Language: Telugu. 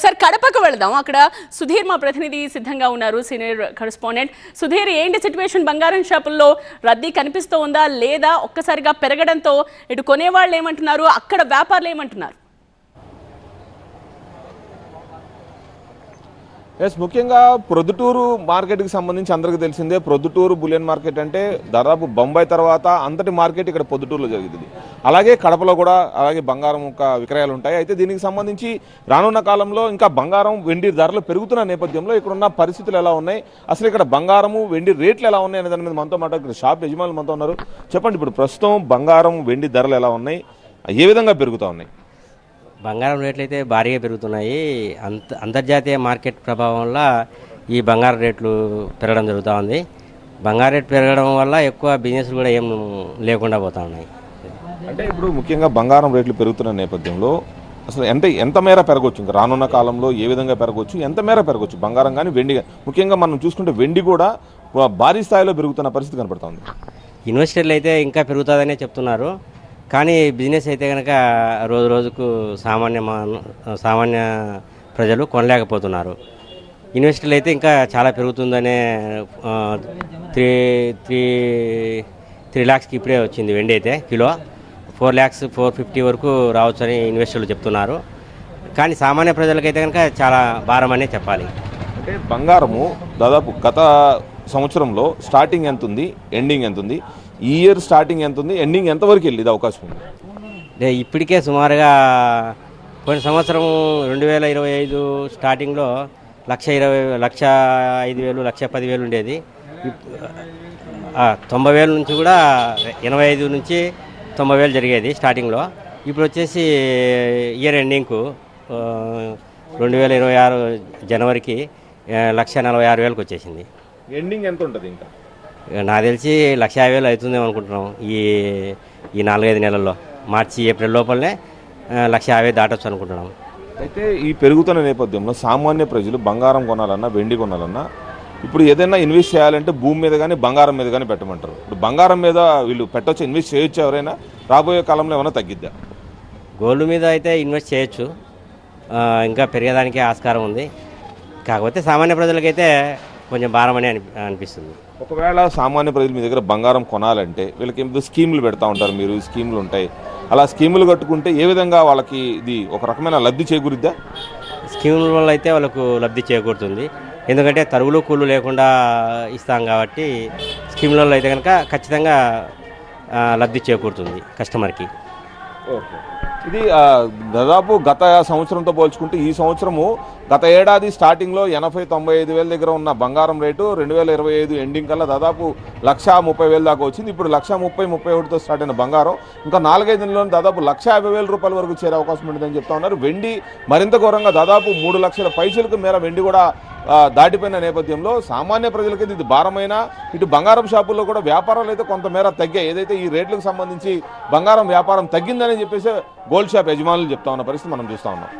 ఒకసారి కడపకు వెళదాం. అక్కడ సుధీర్ మా ప్రతినిధి సిద్ధంగా ఉన్నారు సీనియర్ కరెస్పాండెంట్. సుధీర్ ఏంటి సిచ్యువేషన్? బంగారం షాపుల్లో రద్దీ కనిపిస్తూ ఉందా లేదా? ఒక్కసారిగా పెరగడంతో ఇటు కొనేవాళ్ళు ఏమంటున్నారు? అక్కడ వ్యాపారులు ఏమంటున్నారు? ఎస్ ముఖ్యంగా ప్రొద్దుటూరు మార్కెట్కి సంబంధించి అందరికీ తెలిసిందే ప్రొద్దుటూరు బులియన్ మార్కెట్ అంటే దాదాపు బొంబాయి తర్వాత అంతటి మార్కెట్ ఇక్కడ పొద్దుటూరులో జరుగుతుంది. అలాగే కడపలో కూడా అలాగే బంగారం యొక్క విక్రయాలు ఉంటాయి. అయితే దీనికి సంబంధించి రానున్న కాలంలో ఇంకా బంగారం వెండి ధరలు పెరుగుతున్న నేపథ్యంలో ఇక్కడ ఉన్న పరిస్థితులు ఎలా ఉన్నాయి? అసలు ఇక్కడ బంగారము వెండి రేట్లు ఎలా ఉన్నాయి అనే దాని మీద మనతో మాట ఇక్కడ షాప్ యజమానులు మనతో ఉన్నారు. చెప్పండి ఇప్పుడు ప్రస్తుతం బంగారం వెండి ధరలు ఎలా ఉన్నాయి? ఏ విధంగా పెరుగుతూ ఉన్నాయి? బంగారం రేట్లు అయితే భారీగా పెరుగుతున్నాయి. అంత అంతర్జాతీయ మార్కెట్ ప్రభావం వల్ల ఈ బంగారం రేట్లు పెరగడం జరుగుతూ ఉంది. బంగారం రేట్ పెరగడం వల్ల ఎక్కువ బిజినెస్ కూడా ఏం లేకుండా పోతా ఉన్నాయి. అంటే ఇప్పుడు ముఖ్యంగా బంగారం రేట్లు పెరుగుతున్న నేపథ్యంలో అసలు ఎంత ఎంత మేర పెరగవచ్చు ఇంకా రానున్న కాలంలో ఏ విధంగా పెరగవచ్చు ఎంత మేర పెరగవచ్చు బంగారం కానీ వెండి ముఖ్యంగా మనం చూసుకుంటే వెండి కూడా భారీ స్థాయిలో పెరుగుతున్న పరిస్థితి కనపడుతుంది ఇన్వెస్టర్లు అయితే ఇంకా పెరుగుతుందనే చెప్తున్నారు. కానీ బిజినెస్ అయితే కనుక రోజు రోజుకు సామాన్య మా- సామాన్య ప్రజలు కొనలేకపోతున్నారు. ఇన్వెస్టర్లు అయితే ఇంకా చాలా పెరుగుతుందనే త్రీ త్రీ త్రీ ల్యాక్స్కి ఇప్పుడే వచ్చింది వెండి అయితే kilo. Four lakhs four fifty వరకు రావచ్చని ఇన్వెస్టర్లు చెప్తున్నారు. కానీ సామాన్య ప్రజలకైతే కనుక చాలా భారం అనే చెప్పాలి. అంటే బంగారము దాదాపు గత సంవత్సరంలో స్టార్టింగ్ ఎంత ఉంది ఎండింగ్ ఎంత ఉంది ఈ ఇయర్ స్టార్టింగ్ ఎంత ఉంది? ఎండింగ్ ఎంతవరకు వెళ్ళేది అవకాశం ఉంది? అంటే ఇప్పటికే సుమారుగా పోయిన సంవత్సరం రెండు వేల ఇరవై ఐదు స్టార్టింగ్లో లక్ష ఇరవై లక్ష ఐదు వేలు లక్ష పది వేలు ఉండేది. తొంభై వేల నుంచి కూడా ఎనభై ఐదు నుంచి తొంభై వేలు జరిగేది స్టార్టింగ్లో ఇప్పుడు వచ్చేసి ఇయర్ ఎండింగ్కు రెండు వేల ఇరవై ఆరు జనవరికి లక్ష నలభై ఆరు వేలకు వచ్చేసింది. ఎండింగ్ ఎంత ఉంటుంది ఇక? నాకు తెలిసి లక్ష యాభై వేలు అవుతుందేమో అనుకుంటున్నాం ఈ ఈ నాలుగైదు నెలల్లో. మార్చి ఏప్రిల్ లోపలనే లక్ష యాభై దాటొచ్చు అనుకుంటున్నాం. అయితే ఈ పెరుగుతున్న నేపథ్యంలో సామాన్య ప్రజలు బంగారం కొనాలన్నా వెండి కొనాలన్నా ఇప్పుడు ఏదైనా ఇన్వెస్ట్ చేయాలంటే భూమి మీద కానీ బంగారం మీద కానీ పెట్టమంటారు. ఇప్పుడు బంగారం మీద వీళ్ళు పెట్టొచ్చు ఇన్వెస్ట్ చేయొచ్చు ఎవరైనా? రాబోయే కాలంలో ఏమైనా తగ్గిద్దా? గోల్డ్ మీద అయితే ఇన్వెస్ట్ చేయొచ్చు. ఇంకా పెరిగేదానికి ఆస్కారం ఉంది. కాకపోతే సామాన్య ప్రజలకైతే కొంచెం భారం అని అనిపి అనిపిస్తుంది. ఒకవేళ సామాన్య ప్రజలు మీ దగ్గర బంగారం కొనాలంటే వీళ్ళకి ఏదో స్కీములు పెడతా ఉంటారు మీరు స్కీములు ఉంటాయి. అలా స్కీములు కట్టుకుంటే ఏ విధంగా వాళ్ళకి ఇది ఒక రకమైన లబ్ధి చేకూరిద్దా? స్కీముల వల్ల అయితే వాళ్ళకు లబ్ధి చేకూరుతుంది. ఎందుకంటే తరుగులు కూలు లేకుండా ఇస్తాం కాబట్టి స్కీములలో అయితే కనుక ఖచ్చితంగా లబ్ధి చేకూరుతుంది కస్టమర్కి. ఇది ఆ, దాదాపు గత సంవత్సరంతో పోల్చుకుంటే ఈ సంవత్సరము గత ఏడాది స్టార్టింగ్లో ఎనభై తొంభై ఐదు వేల దగ్గర ఉన్న బంగారం రేటు రెండు వేల ఇరవై ఐదు ఎండింగ్ కల్లా దాదాపు లక్ష ముప్పై వేల దాకా వచ్చింది. ఇప్పుడు లక్ష ముప్పై ముప్పై ఒకటితో స్టార్ట్ అయిన బంగారం ఇంకా నాలుగైదు నెలల్లో దాదాపు లక్ష యాభై వేల రూపాయల వరకు చేరే అవకాశం ఉంటుందని చెప్తా ఉన్నారు. వెండి మరింత ఘోరంగా దాదాపు మూడు లక్షల పైసలకు మేర వెండి కూడా దాటిపోయిన నేపథ్యంలో సామాన్య ప్రజలకైతే ఇది భారమైన ఇటు బంగారం షాపుల్లో కూడా వ్యాపారాలు అయితే కొంతమేర తగ్గాయి. ఏదైతే ఈ రేట్లకు సంబంధించి బంగారం వ్యాపారం తగ్గిందని చెప్పేసి గోల్డ్ షాప్ యజమానులు చెప్తా ఉన్న పరిస్థితి మనం చూస్తూ ఉన్నాం.